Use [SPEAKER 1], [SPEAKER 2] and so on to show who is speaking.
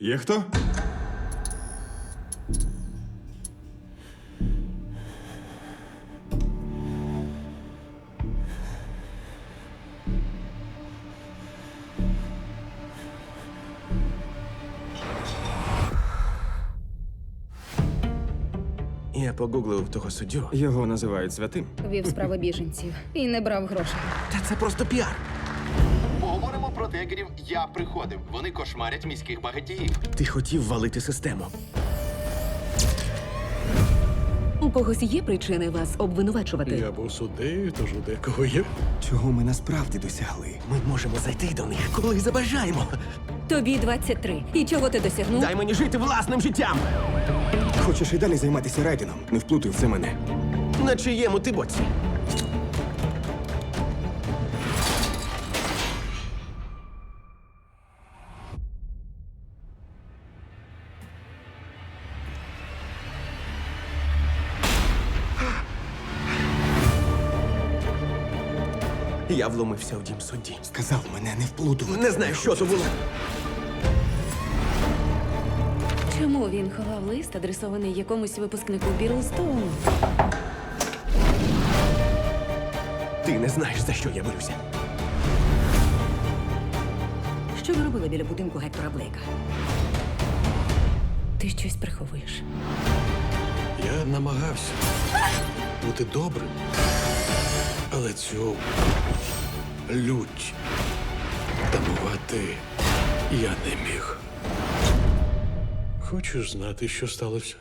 [SPEAKER 1] Є хто?
[SPEAKER 2] Я погуглив того суддю.
[SPEAKER 1] Його називають святим.
[SPEAKER 3] Вів справи біженців і не брав грошей.
[SPEAKER 2] Та це просто піар.
[SPEAKER 4] Поговоримо. Я приходив. Вони кошмарять міських багатіїв.
[SPEAKER 2] Ти хотів валити систему.
[SPEAKER 5] У когось є причини вас обвинувачувати?
[SPEAKER 6] Я був суддею, тож у декого є.
[SPEAKER 1] Чого ми насправді досягли?
[SPEAKER 2] Ми можемо зайти до них, коли забажаємо.
[SPEAKER 5] Тобі 23. І чого ти досягнув?
[SPEAKER 2] Дай мені жити власним життям.
[SPEAKER 1] Хочеш і далі займатися райдином? Не вплутуй в це мене.
[SPEAKER 2] На чиєму ти боці? Я вломився в дім судді.
[SPEAKER 1] Сказав мене не вплутувати.
[SPEAKER 2] Не знаю, що то було.
[SPEAKER 5] Чому він ховав лист, адресований якомусь випускнику Бірлстоуну?
[SPEAKER 2] Ти не знаєш, за що я борюся.
[SPEAKER 5] Що ви робили біля будинку Гектора Блейка? Ти щось приховуєш.
[SPEAKER 6] Я намагався бути добрим, але цю лють тамувати я не міг. Хочеш знати, що сталося?